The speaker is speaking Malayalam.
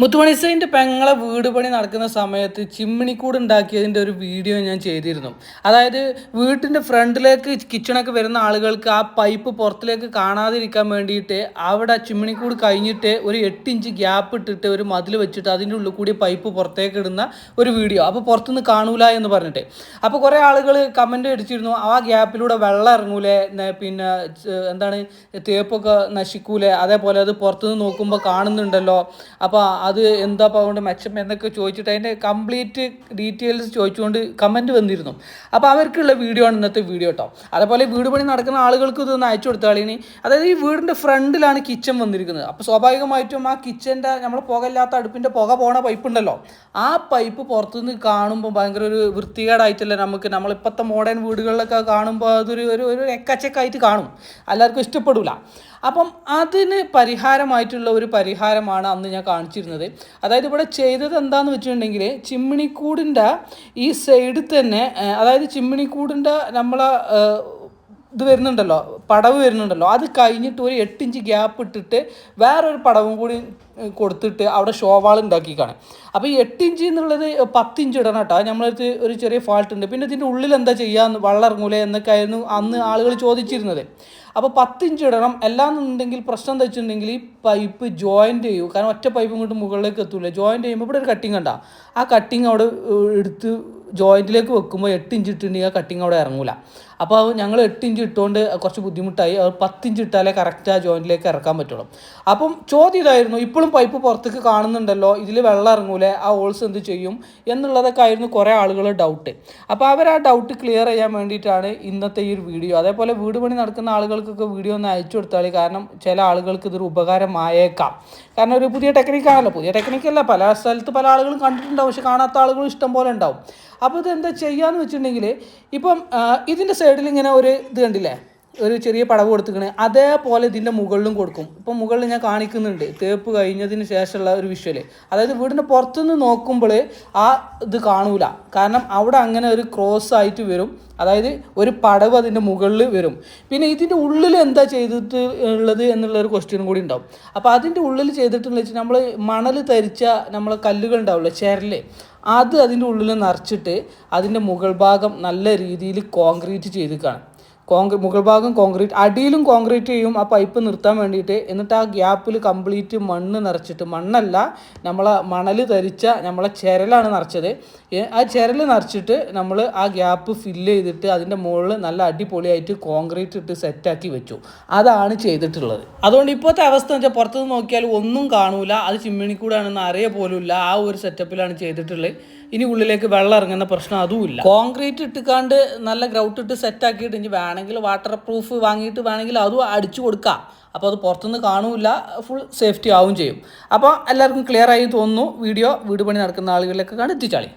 മുത്തുമണിസൈന്റെ പെങ്ങളെ വീട് പണി നടക്കുന്ന സമയത്ത് ചിമ്മിണിക്കൂട് ഉണ്ടാക്കിയതിന്റെ ഒരു വീഡിയോ ഞാൻ ചെയ്തിരുന്നു. അതായത് വീട്ടിന്റെ ഫ്രണ്ടിലേക്ക് കിച്ചണൊക്കെ വരുന്ന ആളുകൾക്ക് ആ പൈപ്പ് പുറത്തിലേക്ക് കാണാതിരിക്കാൻ വേണ്ടിയിട്ട് അവിടെ ചിമ്മിണിക്കൂട് കഴിഞ്ഞിട്ട് ഒരു എട്ട് ഇഞ്ച് ഗ്യാപ്പ് ഇട്ടിട്ട് ഒരു മതിൽ വെച്ചിട്ട് അതിന്റെ ഉള്ളിൽ കൂടി പൈപ്പ് പുറത്തേക്ക് ഇടുന്ന ഒരു വീഡിയോ. അപ്പോൾ പുറത്തുനിന്ന് കാണൂല എന്ന് പറഞ്ഞിട്ട്. അപ്പോൾ കുറേ ആളുകൾ കമന്റ് അടിച്ചിരുന്നു ആ ഗ്യാപ്പിലൂടെ വെള്ളം ഇറങ്ങൂലേ? പിന്നെ എന്താണ് തേപ്പൊക്കെ നശിക്കൂലേ? അതേപോലെ അത് പുറത്തുനിന്ന് നോക്കുമ്പോൾ കാണുന്നുണ്ടല്ലോ? അപ്പോൾ അത് എന്താ അതുകൊണ്ട് മെച്ചം എന്നൊക്കെ ചോദിച്ചിട്ട് അതിന്റെ കംപ്ലീറ്റ് ഡീറ്റെയിൽസ് ചോദിച്ചുകൊണ്ട് കമന്റ് വന്നിരുന്നു. അപ്പോൾ അവർക്കുള്ള വീഡിയോ ആണ് ഇന്നത്തെ വീഡിയോ കേട്ടോ. അതേപോലെ വീട് പണി നടക്കുന്ന ആളുകൾക്ക് ഇതൊന്ന് അയച്ചു കൊടുത്താളിനി അതായത് ഈ വീടിന്റെ ഫ്രണ്ടിലാണ് കിച്ചൺ വന്നിരിക്കുന്നത്. അപ്പോൾ സ്വാഭാവികമായിട്ടും ആ കിച്ചന്റെ നമ്മൾ പുകയില്ലാത്ത അടുപ്പിന്റെ പുക പോണ പൈപ്പ് ഉണ്ടല്ലോ. ആ പൈപ്പ് പുറത്തുനിന്ന് കാണുമ്പോൾ ഭയങ്കര ഒരു വൃത്തികേടായിട്ടല്ലേ നമുക്ക് നമ്മളിപ്പോഴത്തെ മോഡേൺ വീടുകളിലൊക്കെ കാണുമ്പോൾ അതൊരു ഒരു ഒരു എക്കച്ചക്കായിട്ട് കാണും. എല്ലാവർക്കും ഇഷ്ടപ്പെടില്ല അപ്പം അതിന് പരിഹാരമായിട്ടുള്ള ഒരു പരിഹാരമാണ് അന്ന് ഞാൻ കാണിച്ചിരുന്നത്. അതായത് ഇവിടെ ചെയ്തത് എന്താണെന്ന് വെച്ചിട്ടുണ്ടെങ്കിൽ ചിമ്മിണിക്കൂടിന്റെ ഈ സൈഡിൽ തന്നെ അതായത് ചിമ്മിണിക്കൂടിന്റെ നമ്മളെ ഇത് വരുന്നുണ്ടല്ലോ പടവ് വരുന്നുണ്ടല്ലോ. അത് കഴിഞ്ഞിട്ട് ഒരു എട്ട് ഇഞ്ച് ഗ്യാപ്പ് ഇട്ടിട്ട് വേറൊരു പടവും കൂടി കൊടുത്തിട്ട് അവിടെ ഷോവാൾ ഉണ്ടാക്കിക്കാണ് അപ്പോൾ ഈ എട്ട് ഇഞ്ച് എന്നുള്ളത് പത്ത് ഇഞ്ച് ഇടണം കേട്ടോ. നമ്മളടുത്ത് ഒരു ചെറിയ ഫാൾട്ട് ഉണ്ട്. പിന്നെ ഇതിന്റെ ഉള്ളിൽ എന്താ ചെയ്യാന്ന് വെള്ളം ഇറങ്ങൂലേ? എന്നൊക്കെ ആയിരുന്നു അന്ന് ആളുകൾ ചോദിച്ചിരുന്നത്. അപ്പോൾ പത്ത് ഇഞ്ച് ഇടണം. എന്നുണ്ടെങ്കിൽ പ്രശ്നം എന്താ വെച്ചിട്ടുണ്ടെങ്കിൽ ഈ പൈപ്പ് ജോയിന്റ് ചെയ്യൂ. കാരണം ഒറ്റ പൈപ്പ് ഇങ്ങോട്ട് മുകളിലേക്ക് എത്തൂല. ജോയിന്റ് ചെയ്യുമ്പോൾ ഇവിടെ ഒരു കട്ടിങ് കണ്ട. ആ കട്ടിങ് അവിടെ എടുത്ത് ജോയിന്റിലേക്ക് വെക്കുമ്പോൾ എട്ട് ഇഞ്ച് ഇട്ടിട്ടുണ്ടെങ്കിൽ ആ കട്ടിങ് അവിടെ ഇറങ്ങൂല. അപ്പോൾ ഞങ്ങൾ എട്ട് ഇഞ്ച് ഇട്ടുകൊണ്ട് കുറച്ച് ബുദ്ധിമുട്ടായി. അത് പത്ത് ഇഞ്ച് ഇട്ടാലേ കറക്റ്റ് ആ ജോയിന്റിലേക്ക് ഇറക്കാൻ പറ്റുള്ളൂ. അപ്പം ചോദ്യം ഇതായിരുന്നു ഇപ്പോഴും പൈപ്പ് പുറത്തേക്ക് കാണുന്നുണ്ടല്ലോ ഇതിൽ വെള്ളം ഇറങ്ങൂലേ ആ ഹോൾസ് എന്ത് ചെയ്യും എന്നുള്ളതൊക്കെ ആയിരുന്നു കുറേ ആളുകൾ ഡൗട്ട് അപ്പോൾ അവർ ആ ഡൗട്ട് ക്ലിയർ ചെയ്യാൻ വേണ്ടിയിട്ടാണ് ഇന്നത്തെ ഈ ഒരു വീഡിയോ അതേപോലെ വീട് പണി നടക്കുന്ന ആളുകൾക്കൊക്കെ വീഡിയോ ഒന്ന് അയച്ചു കൊടുത്താൽ കാരണം ചില ആളുകൾക്ക് ഇതൊരു ഉപകാരമായേക്കാം. കാരണം ഒരു പുതിയ ടെക്നിക്കാണല്ലോ പുതിയ ടെക്നിക്കല്ല പല സ്ഥലത്ത് പല ആളുകളും കണ്ടിട്ടുണ്ടാവും. പക്ഷെ കാണാത്ത ആളുകൾ ഇഷ്ടം പോലെ ഉണ്ടാവും. അപ്പോൾ ഇത് എന്താ ചെയ്യാന്ന് വെച്ചിട്ടുണ്ടെങ്കിൽ ഇപ്പം ഇതിന്റെ സൈഡിൽ ഇങ്ങനെ ഒരു ഇത് കണ്ടില്ലേ? ഒരു ചെറിയ പടവ് കൊടുത്തിക്കണേ അതേപോലെ ഇതിന്റെ മുകളിലും കൊടുക്കും. ഇപ്പം മുകളിൽ ഞാൻ കാണിക്കുന്നുണ്ട്. തേപ്പ് കഴിഞ്ഞതിന് ശേഷമുള്ള ഒരു വിഷ്വൽ അതായത് വീടിന്റെ പുറത്തുനിന്ന് നോക്കുമ്പോൾ ആ ഇത് കാണൂല. കാരണം അവിടെ അങ്ങനെ ഒരു ക്രോസ് ആയിട്ട് വരും. അതായത് ഒരു പടവ് അതിന്റെ മുകളിൽ വരും. പിന്നെ ഇതിന്റെ ഉള്ളിൽ എന്താ ചെയ്തിട്ട് ഉള്ളത് എന്നുള്ള ഒരു ക്വസ്റ്റ്യൻ കൂടി ഉണ്ടാവും. അപ്പോൾ അതിന്റെ ഉള്ളിൽ ചെയ്തിട്ടുള്ള വെച്ചാൽ നമ്മൾ മണൽ തരിച്ച നമ്മളെ കല്ലുകൾ ഉണ്ടാവില്ലേ? ചേരൽ. അത് അതിന്റെ ഉള്ളിൽ നിറച്ചിട്ട് അതിന്റെ മുകൾ ഭാഗം നല്ല രീതിയിൽ കോൺക്രീറ്റ് ചെയ്തിക്കാണ് കോൺക്രീ മുകൾ ഭാഗം കോൺക്രീറ്റ് അടിയിലും കോൺക്രീറ്റ് ചെയ്യും ആ പൈപ്പ് നിർത്താൻ വേണ്ടിയിട്ട്. എന്നിട്ട് ആ ഗ്യാപ്പിൽ കംപ്ലീറ്റ് മണ്ണ് നിറച്ചിട്ട് മണ്ണല്ല നമ്മളെ മണൽ ധരിച്ച നമ്മളെ ചിരലാണ് നിറച്ചത്. ആ ചിരൽ നിറച്ചിട്ട് നമ്മൾ ആ ഗ്യാപ്പ് ഫില്ല് ചെയ്തിട്ട് അതിന്റെ മുകളിൽ നല്ല അടിപൊളിയായിട്ട് കോൺക്രീറ്റ് ഇട്ട് സെറ്റാക്കി വെച്ചു. അതാണ് ചെയ്തിട്ടുള്ളത്. അതുകൊണ്ട് ഇപ്പോഴത്തെ അവസ്ഥ എന്ന് വെച്ചാൽ പുറത്തുനിന്ന് നോക്കിയാൽ ഒന്നും കാണൂല. അത് ചിമ്മിണിക്കൂടാണെന്ന് അറിയ പോലുമില്ല. ആ ഒരു സെറ്റപ്പിലാണ് ചെയ്തിട്ടുള്ളത്. ഇനി ഉള്ളിലേക്ക് വെള്ളം ഇറങ്ങുന്ന പ്രശ്നം അതുമില്ല. കോൺക്രീറ്റ് ഇട്ടുകാണ്ട് നല്ല ഗ്രൗട്ട് ഇട്ട് സെറ്റാക്കിയിട്ട് ഇനി ഇനി വേണമെങ്കിൽ വാട്ടർ പ്രൂഫ് വാങ്ങിയിട്ട് വേണമെങ്കിൽ അതും അടിച്ചു കൊടുക്കാം. അപ്പോൾ അത് പുറത്തുനിന്ന് കാണില്ല ഫുൾ സേഫ്റ്റി ആവും ചെയ്യും. അപ്പോൾ എല്ലാവർക്കും ക്ലിയർ ആയി തോന്നുന്നു. വീഡിയോ വീട് പണി നടക്കുന്ന ആളുകളിലൊക്കെ കാണാൻ എത്തിച്ചാളി.